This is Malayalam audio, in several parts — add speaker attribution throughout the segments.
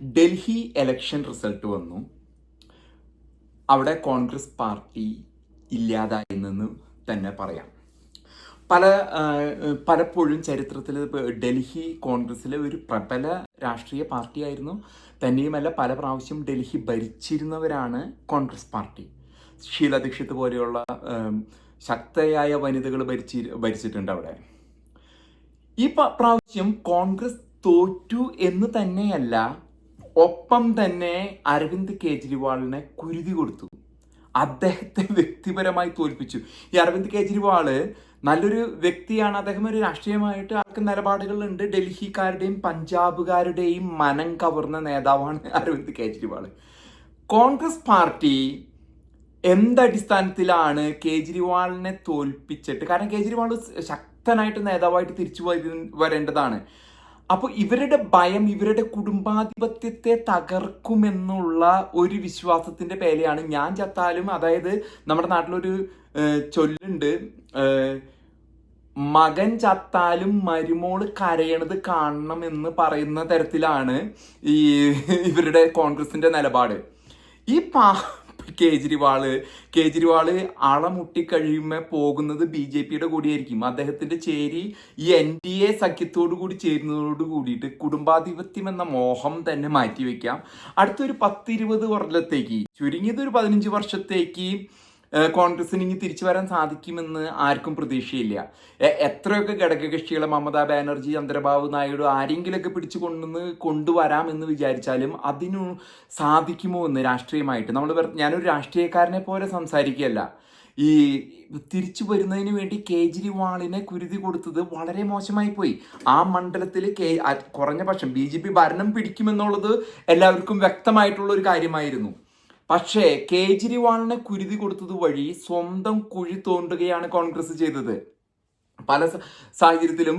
Speaker 1: ഡൽഹി എലക്ഷൻ റിസൾട്ട് വന്നു. അവിടെ കോൺഗ്രസ് പാർട്ടി ഇല്ലാതായെന്ന് തന്നെ പറയാം. പല പലപ്പോഴും ചരിത്രത്തിൽ ഡൽഹി കോൺഗ്രസ്സിലെ ഒരു പ്രബല രാഷ്ട്രീയ പാർട്ടിയായിരുന്നു. തന്നെയുമല്ല പല പ്രാവശ്യം ഡൽഹി ഭരിച്ചിരുന്നവരാണ് കോൺഗ്രസ് പാർട്ടി. ഷീല ദീക്ഷിത് പോലെയുള്ള ശക്തയായ വനിതകൾ ഭരിച്ചി ഭരിച്ചിട്ടുണ്ട് അവിടെ. ഈ പ്രാവശ്യം കോൺഗ്രസ് തോറ്റു എന്ന് തന്നെയല്ല ഒപ്പം തന്നെ അരവിന്ദ് കേജ്രിവാളിനെ കുരുതി കൊടുത്തു. അദ്ദേഹത്തെ വ്യക്തിപരമായി തോൽപ്പിച്ചു. ഈ അരവിന്ദ് കേജ്രിവാൾ നല്ലൊരു വ്യക്തിയാണ്. അദ്ദേഹം ഒരു രാഷ്ട്രീയമായിട്ട് ആൾക്ക് നിലപാടുകളുണ്ട്. ഡൽഹിക്കാരുടെയും പഞ്ചാബുകാരുടെയും മനം കവർന്ന നേതാവാണ് അരവിന്ദ് കേജ്രിവാൾ കോൺഗ്രസ് പാർട്ടി എന്തടിസ്ഥാനത്തിലാണ് കേജ്രിവാളിനെ തോൽപ്പിച്ചിട്ട്? കാരണം കേജ്രിവാൾ ശക്തനായിട്ട് നേതാവായിട്ട് തിരിച്ചു വര- വരേണ്ടതാണ്. അപ്പോൾ ഇവരുടെ ഭയം ഇവരുടെ കുടുംബാധിപത്യത്തെ തകർക്കുമെന്നുള്ള ഒരു വിശ്വാസത്തിന്റെ പേരെയാണ് ഞാൻ ചത്താലും അതായത് നമ്മുടെ നാട്ടിലൊരു ചൊല്ലുണ്ട് മകൻ ചത്താലും മരുമോൾ കരയണത് കാണണം എന്ന് പറയുന്ന തരത്തിലാണ് ഈ ഇവരുടെ കോൺഗ്രസിന്റെ നിലപാട്. ഈ പാ കേജ്രിവാൾ. കേജ്രിവാൾ അളമുട്ടി കഴിയുമ്പോൾ പോകുന്നത് ബി ജെ പിയുടെ കൂടിയായിരിക്കും. അദ്ദേഹത്തിന്റെ ചേരി ഈ എൻ ഡി എ സഖ്യത്തോടു കൂടി ചേരുന്നതോട് കൂടിയിട്ട് കുടുംബാധിപത്യം എന്ന മോഹം തന്നെ മാറ്റിവെക്കാം. അടുത്തൊരു പത്തിരുപത് വർഷത്തേക്ക് ചുരുങ്ങിയത് ഒരു പതിനഞ്ച് വർഷത്തേക്ക് കോൺഗ്രസിന് ഇനി തിരിച്ചു വരാൻ സാധിക്കുമെന്ന് ആർക്കും പ്രതീക്ഷയില്ല. എത്രയൊക്കെ ഘടകകക്ഷികളെ മമതാ ബാനർജി ചന്ദ്രബാബു നായിഡു ആരെങ്കിലൊക്കെ പിടിച്ചു കൊണ്ടുവന്ന് കൊണ്ടുവരാം എന്ന് വിചാരിച്ചാലും അതിനു സാധിക്കുമോ എന്ന് രാഷ്ട്രീയമായിട്ട്? നമ്മൾ ഞാനൊരു രാഷ്ട്രീയക്കാരനെ പോലെ സംസാരിക്കുകയല്ല. ഈ തിരിച്ചു വരുന്നതിന് വേണ്ടി കേജ്രിവാളിനെ കുരുതി കൊടുത്തത് വളരെ മോശമായി പോയി. ആ മണ്ഡലത്തിൽ കേ കുറഞ്ഞ പക്ഷം ബി ജെ പി ഭരണം പിടിക്കുമെന്നുള്ളത് എല്ലാവർക്കും വ്യക്തമായിട്ടുള്ള ഒരു കാര്യമായിരുന്നു. പക്ഷേ കേജ്രിവാളിന് കുരുതി കൊടുത്തത് വഴി സ്വന്തം കുഴി തോണ്ടുകയാണ് കോൺഗ്രസ് ചെയ്തത്. പല സാഹചര്യത്തിലും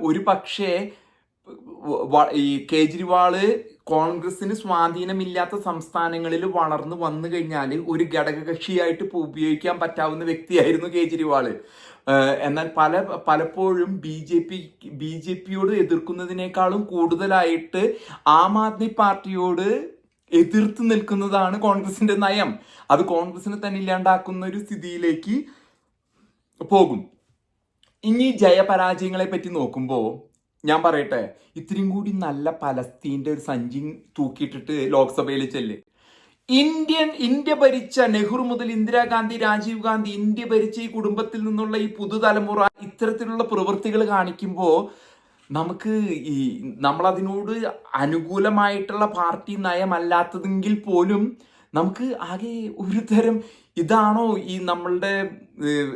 Speaker 1: ഒരു പക്ഷേ ഈ കേജ്രിവാൾ കോൺഗ്രസിന് സ്വാധീനമില്ലാത്ത സംസ്ഥാനങ്ങളിൽ വളർന്നു വന്നു കഴിഞ്ഞാൽ ഒരു ഘടകകക്ഷിയായിട്ട് ഉപയോഗിക്കാൻ പറ്റാവുന്ന വ്യക്തിയായിരുന്നു കേജ്രിവാൾ. എന്നാൽ പല പലപ്പോഴും B J P B J പിയോട് എതിർക്കുന്നതിനേക്കാളും കൂടുതലായിട്ട് ആം ആദ്മി പാർട്ടിയോട് എതിർത്ത് നിൽക്കുന്നതാണ് കോൺഗ്രസിന്റെ നയം. അത് കോൺഗ്രസിനെ തന്നെ ഇല്ലാണ്ടാക്കുന്ന ഒരു സ്ഥിതിയിലേക്ക് പോകും. ഇനി ജയപരാജയങ്ങളെ പറ്റി നോക്കുമ്പോൾ ഞാൻ പറയട്ടെ ഇത്രയും കൂടി നല്ല പലസ്തീന്റെ ഒരു സഞ്ചി തൂക്കിയിട്ടിട്ട് ലോക്സഭയിൽ ചെല്ല്. ഇന്ത്യൻ ഇന്ത്യ ഭരിച്ച നെഹ്റു മുതൽ ഇന്ദിരാഗാന്ധി രാജീവ് ഗാന്ധി ഇന്ത്യ ഭരിച്ച ഈ കുടുംബത്തിൽ നിന്നുള്ള ഈ പുതുതലമുറ ഇത്തരത്തിലുള്ള പ്രവൃത്തികൾ കാണിക്കുമ്പോൾ നമുക്ക് ഈ നമ്മളതിനോട് അനുകൂലമായിട്ടുള്ള പാർട്ടി നയമല്ലാത്തതെങ്കിൽ പോലും നമുക്ക് ആകെ ഒരു തരം ഇതാണോ ഈ നമ്മളുടെ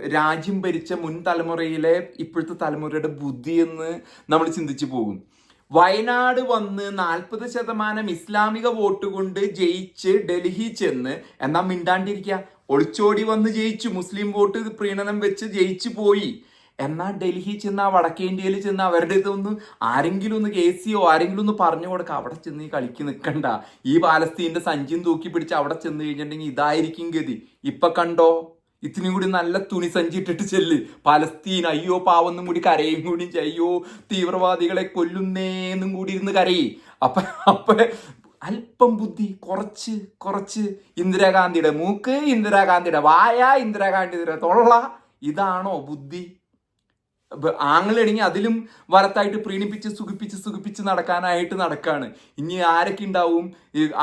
Speaker 1: രാജ്യം ഭരിച്ച മുൻ തലമുറയിലെ ഇപ്പോഴത്തെ തലമുറയുടെ ബുദ്ധി എന്ന് നമ്മൾ ചിന്തിച്ചു പോകും. വയനാട് വന്ന് നാൽപ്പത് ശതമാനം ഇസ്ലാമിക വോട്ട് കൊണ്ട് ജയിച്ച് ഡൽഹി ചെന്ന് എന്നാ മിണ്ടാണ്ടിരിക്കുക ഒളിച്ചോടി വന്ന് ജയിച്ചു മുസ്ലിം വോട്ട് പ്രീണനം വെച്ച് ജയിച്ചു പോയി. എന്നാ ഡൽഹി ചെന്ന് വടക്കേ ഇന്ത്യയിൽ ചെന്ന് അവരുടെ ഇതൊന്ന് ആരെങ്കിലും ഒന്ന് കെ സിയോ ആരെങ്കിലും ഒന്ന് പറഞ്ഞു കൊടുക്കുക അവിടെ ചെന്ന് ഈ കളിക്ക് നിൽക്കണ്ട. ഈ പാലസ്തീന്റെ സഞ്ചിയും തൂക്കി പിടിച്ച് അവിടെ ചെന്ന് കഴിഞ്ഞിട്ടുണ്ടെങ്കിൽ ഇതായിരിക്കും ഗതി. ഇപ്പൊ കണ്ടോ? ഇത്തിനും കൂടി നല്ല തുണി സഞ്ചി ഇട്ടിട്ട് ചെല്ല്. പലസ്തീൻ അയ്യോ പാവെന്നും കൂടി കരയും കൂടി അയ്യോ തീവ്രവാദികളെ കൊല്ലുന്നേന്നും കൂടി ഇരുന്ന് കരയി. അപ്പൊ അപ്പൊ അല്പം ബുദ്ധി കുറച്ച് കുറച്ച്. ഇന്ദിരാഗാന്ധിയുടെ മൂക്ക് ഇന്ദിരാഗാന്ധിയുടെ വായ ഇന്ദിരാഗാന്ധിയുടെ തൊള്ള. ഇതാണോ ബുദ്ധി? ആങ്ങളെണെങ്കിൽ അതിലും വരത്തായിട്ട് പ്രീണിപ്പിച്ച് സുഖിപ്പിച്ച് സുഖിപ്പിച്ച് നടക്കാനായിട്ട് നടക്കാണ്. ഇനി ആരൊക്കെ ഉണ്ടാവും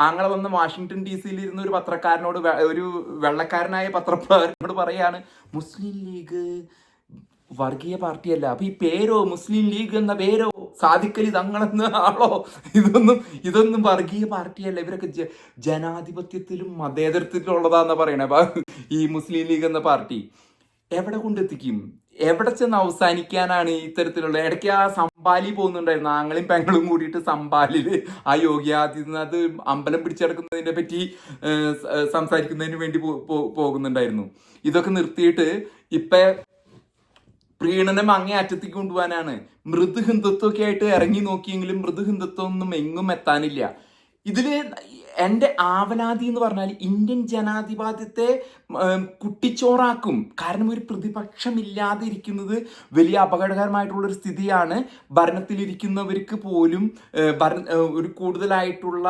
Speaker 1: ആങ്ങളെ വന്ന വാഷിങ്ടൺ ഡി സിയിൽ ഇരുന്ന ഒരു പത്രക്കാരനോട് ഒരു വെള്ളക്കാരനായ പത്രക്കാരനോട് പറയാണ് മുസ്ലിം ലീഗ് വർഗീയ പാർട്ടിയല്ല. അപ്പൊ ഈ പേരോ മുസ്ലിം ലീഗ് എന്ന പേരോ സാധിക്കലി തങ്ങളെന്ന ആളോ ഇതൊന്നും ഇതൊന്നും വർഗീയ പാർട്ടിയല്ല. ഇവരൊക്കെ ജനാധിപത്യത്തിലും മതേതരത്തിലും ഉള്ളതാന്നാ പറയണേ ഈ മുസ്ലിം ലീഗ് എന്ന പാർട്ടി എവിടെ കൊണ്ടെത്തിക്കും? എവിടെ ചെന്ന് അവസാനിക്കാനാണ് ഇത്തരത്തിലുള്ള ഇടയ്ക്ക് ആ സമ്പാലി പോകുന്നുണ്ടായിരുന്നു. ആങ്ങളും പെങ്ങളും കൂടിയിട്ട് സമ്പാലിൽ ആ യോഗി ആദിത്യനാഥ് അമ്പലം പിടിച്ചെടുക്കുന്നതിനെ പറ്റി സംസാരിക്കുന്നതിന് വേണ്ടി പോകുന്നുണ്ടായിരുന്നു. ഇതൊക്കെ നിർത്തിയിട്ട് ഇപ്പൊ പ്രീണനം അങ്ങേ അറ്റത്തേക്ക് കൊണ്ടുപോകാനാണ്. മൃദു ഹിന്ദുത്വമൊക്കെ ആയിട്ട് ഇറങ്ങി നോക്കിയെങ്കിലും മൃദു ഹിന്ദുത്വം ഒന്നും എങ്ങും എത്താനില്ല. ഇതിൽ എന്റെ ആവലാതി എന്ന് പറഞ്ഞാൽ ഇന്ത്യൻ ജനാധിപത്യത്തെ കുട്ടിച്ചോറാക്കും. കാരണം ഒരു പ്രതിപക്ഷമില്ലാതെ ഇരിക്കുന്നത് വലിയ അപകടകരമായിട്ടുള്ള ഒരു സ്ഥിതിയാണ്. ഭരണത്തിലിരിക്കുന്നവർക്ക് പോലും ഭരണ ഒരു കൂടുതലായിട്ടുള്ള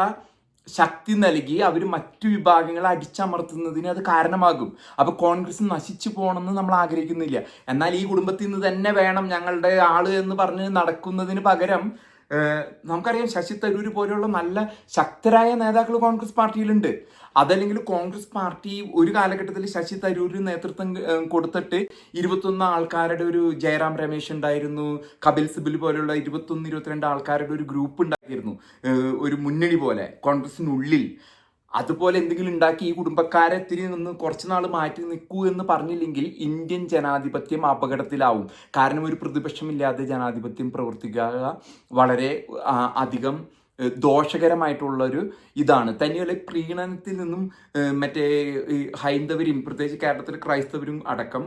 Speaker 1: ശക്തി നൽകി അവർ മറ്റു വിഭാഗങ്ങളെ അടിച്ചമർത്തുന്നതിന് അത് കാരണമാകും. അപ്പൊ കോൺഗ്രസ് നശിച്ചു പോകണമെന്ന് നമ്മൾ ആഗ്രഹിക്കുന്നില്ല. എന്നാൽ ഈ കുടുംബത്തിൽ നിന്ന് തന്നെ വേണം ഞങ്ങളുടെ ആൾ എന്ന് പറഞ്ഞ് നടക്കുന്നതിന് പകരം നമുക്കറിയാം ശശി തരൂർ പോലെയുള്ള നല്ല ശക്തരായ നേതാക്കൾ കോൺഗ്രസ് പാർട്ടിയിലുണ്ട്. അതല്ലെങ്കിൽ കോൺഗ്രസ് പാർട്ടി ഒരു കാലഘട്ടത്തിൽ ശശി തരൂരിന് നേതൃത്വം കൊടുത്തിട്ട് ഇരുപത്തൊന്ന് ആൾക്കാരുടെ ഒരു ജയറാം രമേശ് ഉണ്ടായിരുന്നു. കപിൽ സിബിൽ പോലെയുള്ള ഇരുപത്തൊന്ന് ഇരുപത്തിരണ്ട് ആൾക്കാരുടെ ഒരു ഗ്രൂപ്പ് ഉണ്ടായിരുന്നു. ഒരു മുന്നണി പോലെ കോൺഗ്രസിനുള്ളിൽ. അതുപോലെ എന്തെങ്കിലും ഉണ്ടാക്കി ഈ കുടുംബക്കാരെ ഇത്തിരി നിന്ന് കുറച്ച് നാൾ മാറ്റി നിൽക്കൂ എന്ന് പറഞ്ഞില്ലെങ്കിൽ ഇന്ത്യൻ ജനാധിപത്യം അപകടത്തിലാവും. കാരണം ഒരു പ്രതിപക്ഷമില്ലാതെ ജനാധിപത്യം പ്രവർത്തിക്കുക വളരെ അധികം ദോഷകരമായിട്ടുള്ളൊരു ഇതാണ്. തന്നെയല്ല പ്രീണനത്തിൽ നിന്നും മറ്റേ ഹൈന്ദവരും പ്രത്യേകിച്ച് കേരളത്തിൽ ക്രൈസ്തവരും അടക്കം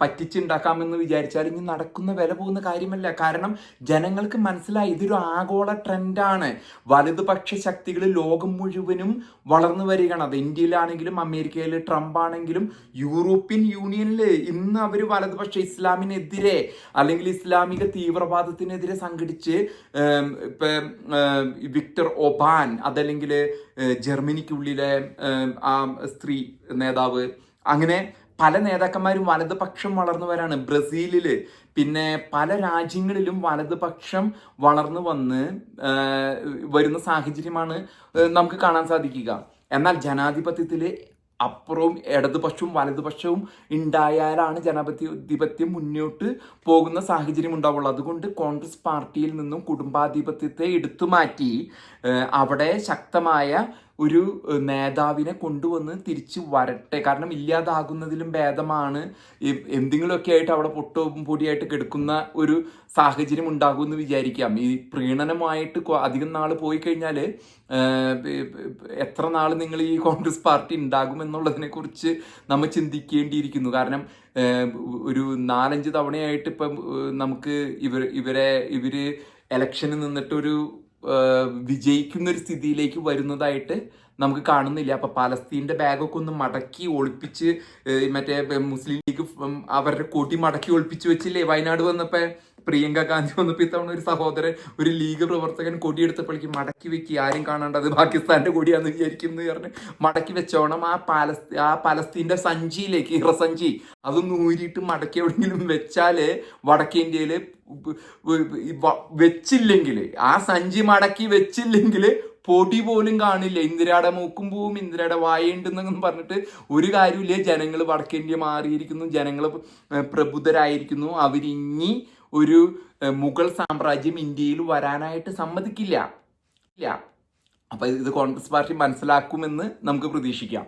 Speaker 1: പറ്റിച്ചുണ്ടാക്കാമെന്ന് വിചാരിച്ചാൽ ഇനി നടക്കുന്ന വില പോകുന്ന കാര്യമല്ല. കാരണം ജനങ്ങൾക്ക് മനസ്സിലായി ഇതൊരു ആഗോള ട്രെൻഡാണ്. വലതുപക്ഷ ശക്തികൾ ലോകം മുഴുവനും വളർന്നു വരികയാണ്. അത് ഇന്ത്യയിലാണെങ്കിലും അമേരിക്കയിൽ ട്രംപ് ആണെങ്കിലും യൂറോപ്യൻ യൂണിയനിൽ ഇന്ന് അവർ വലതുപക്ഷ ഇസ്ലാമിനെതിരെ അല്ലെങ്കിൽ ഇസ്ലാമിക തീവ്രവാദത്തിനെതിരെ സംഘടിച്ച് ഇപ്പൊ വിക്ടർ ഒബാൻ അതല്ലെങ്കിൽ ജർമ്മനിക്കുള്ളിലെ ആ സ്ത്രീ നേതാവ്. അങ്ങനെ പല നേതാക്കന്മാരും വലതുപക്ഷം വളർന്നു വരാണ് ബ്രസീലിൽ. പിന്നെ പല രാജ്യങ്ങളിലും വലതുപക്ഷം വളർന്നു വന്ന് വരുന്ന സാഹചര്യമാണ് നമുക്ക് കാണാൻ സാധിക്കുക. എന്നാൽ ജനാധിപത്യത്തിൽ അപ്പുറവും ഇടതുപക്ഷവും വലതുപക്ഷവും ഉണ്ടായാലാണ് ജനാധിപത്യം മുന്നോട്ട് പോകുന്ന സാഹചര്യം ഉണ്ടാവുള്ളൂ. അതുകൊണ്ട് കോൺഗ്രസ് പാർട്ടിയിൽ നിന്നും കുടുംബാധിപത്യത്തെ എടുത്തു മാറ്റി അവിടെ ശക്തമായ ഒരു നേതാവിനെ കൊണ്ടുവന്ന് തിരിച്ച് വരട്ടെ. കാരണം ഇല്ലാതാകുന്നതിലും ഭേദമാണ് എന്തെങ്കിലുമൊക്കെ ആയിട്ട് അവിടെ പൊട്ടും പൊടിയായിട്ട് കിടക്കുന്ന ഒരു സാഹചര്യം ഉണ്ടാകുമെന്ന് വിചാരിക്കാം. ഈ പ്രീണനമായിട്ട് അധികം നാൾ പോയി കഴിഞ്ഞാൽ എത്ര നാൾ നിങ്ങൾ ഈ കോൺഗ്രസ് പാർട്ടി ഉണ്ടാകും എന്നുള്ളതിനെ കുറിച്ച് നമ്മൾ ചിന്തിക്കേണ്ടിയിരിക്കുന്നു. കാരണം ഒരു നാലഞ്ച് തവണയായിട്ട് ഇപ്പം നമുക്ക് ഇവർ ഇവരെ ഇവർ എലക്ഷന് നിന്നിട്ടൊരു വിജയിക്കുന്ന ഒരു സ്ഥിതിയിലേക്ക് വരുന്നതായിട്ട് നമുക്ക് കാണുന്നില്ല. അപ്പൊ പലസ്തീന്റെ ബാഗൊക്കെ ഒന്ന് മടക്കി ഒളിപ്പിച്ച് മറ്റേ മുസ്ലിം ലീഗ് അവരുടെ കൊടി മടക്കി ഒളിപ്പിച്ച് വെച്ചില്ലേ വയനാട് വന്നപ്പോ? പ്രിയങ്ക ഗാന്ധി വന്നപ്പോ ഇത്തവണ ഒരു സഹോദരൻ ഒരു ലീഗ് പ്രവർത്തകൻ കൊടിയെടുത്തപ്പോഴേക്ക് മടക്കി വെക്കി. ആരും കാണാണ്ട് അത് പാകിസ്ഥാന്റെ കൊടിയാന്ന് വിചാരിക്കുന്നു പറഞ്ഞ് മടക്കി വെച്ചോണം. ആ പാലസ്തീ ആ പലസ്തീന്റെ സഞ്ചിയിലേക്ക് ഇറസഞ്ചി അത് നൂരിയിട്ട് മടക്കി എവിടെയെങ്കിലും വെച്ചാൽ വടക്കേ ഇന്ത്യയിൽ വെച്ചില്ലെങ്കിൽ ആ സഞ്ചി മടക്കി വെച്ചില്ലെങ്കിൽ പൊടി പോലും കാണില്ല. ഇന്ദിരയുടെ മൂക്കും പോവും ഇന്ദിരയുടെ വായുണ്ടെന്നൊന്നും പറഞ്ഞിട്ട് ഒരു കാര്യമില്ല ജനങ്ങൾ വടക്കേന്ത്യ മാറിയിരിക്കുന്നു. ജനങ്ങൾ പ്രബുദ്ധരായിരിക്കുന്നു. അവരിഞ്ഞി ഒരു മുഗൾ സാമ്രാജ്യം ഇന്ത്യയിൽ വരാനായിട്ട് സമ്മതിക്കില്ല. ഇല്ല. അപ്പൊ ഇത് കോൺഗ്രസ് പാർട്ടി മനസ്സിലാക്കുമെന്ന് നമുക്ക് പ്രതീക്ഷിക്കാം.